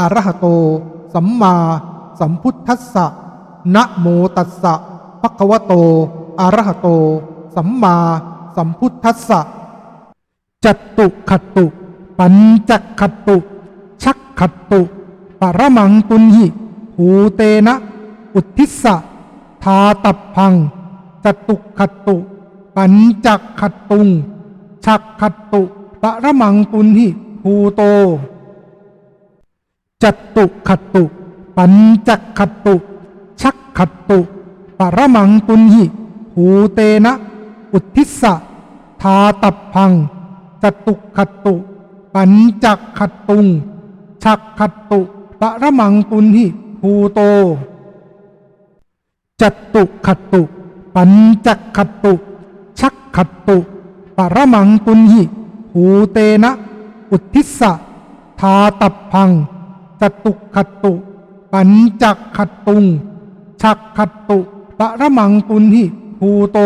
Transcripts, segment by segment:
อรหโต สัมมาสัมพุทธัสสะนะโมตัสสะภะคะวะโตอรหโต สัมมาสัมพุทธัสสะจัตตุขัตตุ ปัญจขัตตุ ชักขัตตุ ปรมังตุนหิภูเตนะ อุทิสสะทาตับพังจตุขัตตุ ปัญจขัตตุง ชักขัตตุ ปรมังตุนหิภูโต จัตุขตุ ปัญจขตตุ ชักขตุ ปรมังตุนหิภูเตนะ อุทิสสะทาตับพังจตุขตุ ปัญจขตตุง ชักขตุปรมังตุนหิภูโตจตุขตุ ปัญจขตตุชักขตุ ปรมังตุนหิภูเตนะ อุทิสสะทาตับพัง จตุขตุ ปัญจขัตตุงชักขัตตุปะระมังตุนหิภูโต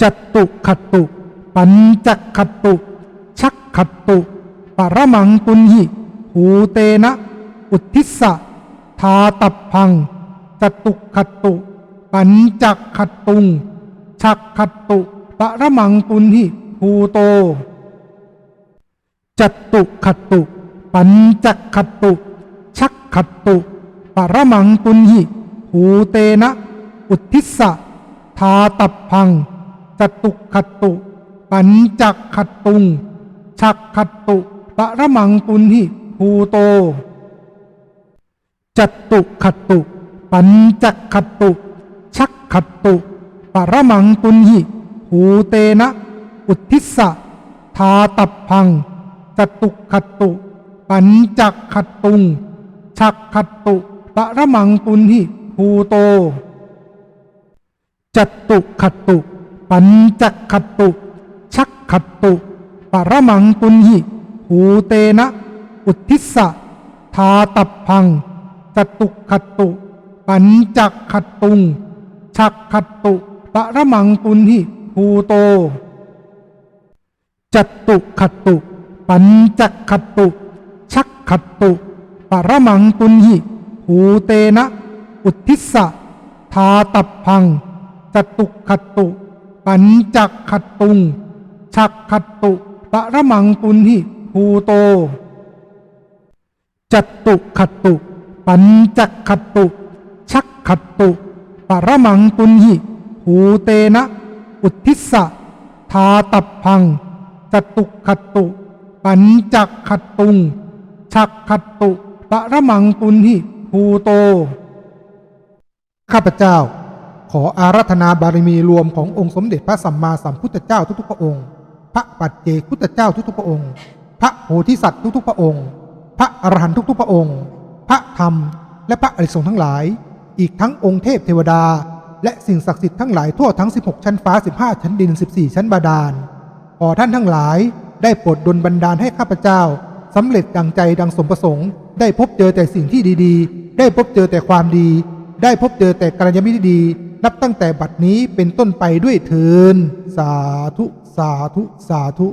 จตุขตุ ปัญจขัตตุ ชักขัตตุปะระมังตุนหิภูเตนะ อุทิสะทาตับพังจตุขตุ ปัญจขัตตุง ชักขัตตุปะระมังตุนหิภูโตจตุขตุ ปัญจขัตตุ ชักขัตตุ ปรมังตุนหิภูเตนะ อุทิสสะทาตับพัง จตุขัตตุ ปัญจขัตตุง ชักขัตตุ ปรมังตุนหิภูโต จตุขัตตุ ปัญจขัตตุ ชักขัตตุ ปรมังตุนหิภูเตนะ อุทิสสะทาตับพัง จตุขัตตุ ปัญจขัตตุงชักขัตตุปะระมังตุนหิภูโต จัตตุขัตตุ ปัญจขัตตุ ชักขัตตุปะระมังตุนหิภูเตนะ อุทิสสะทาตับพังจตุขัตตุ ปัญจขัตตุง ชักขัตตุปะระมังตุนหิภูโต จัตตุขัตตุ ปัญจขัตตุ ขัตตุปรมังตุนหิภูเตนะ อุทธิสสะทาตับพังจตุขัตตุ ปัญจขัตตุงชักขัตตุปรมังตุนหิภูโต จัตตุขัตตุ ปัญจขัตตุ ชักขัตตุ ปรมังตุนหิภูเตนะ อุทธิสสะทาตับพังจตุขัตตุ ปัญจขัตตุง ชักขัตตุประมังตุนหิภูโต ข้าพเจ้า ขออารัธนาบารมีรวมขององค์สมเด็จพระสัมมาสัมพุทธเจ้าทุกๆพระองค์ พระปัจเจกพุทธเจ้าทุกๆพระองค์ พระโพธิสัตว์ทุกๆพระองค์ พระอรหันต์ทุกๆพระองค์ พระธรรม และพระอริสงฆ์ทั้งหลาย อีกทั้งองค์เทพเทวดา และสิ่งศักดิ์สิทธิ์ทั้งหลายทั่วทั้ง 16 ชั้นฟ้า 15 ชั้นดิน 14 ชั้นบาดาล ขอท่านทั้งหลายได้โปรดดลบันดาลให้ข้าพเจ้า สำเร็จดังใจดังสมประสงค์ ได้พบเจอแต่สิ่งที่ดีๆ ได้พบเจอแต่ความดี ได้พบเจอแต่กัลยาณมิตรที่ดีนับตั้งแต่บัดนี้เป็นต้นไปด้วยเทินสาธุ สาธุ สาธุ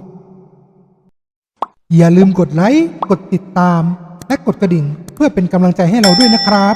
อย่าลืมกดไลค์ กดติดตาม และกดกระดิ่ง เพื่อเป็นกำลังใจให้เราด้วยนะครับ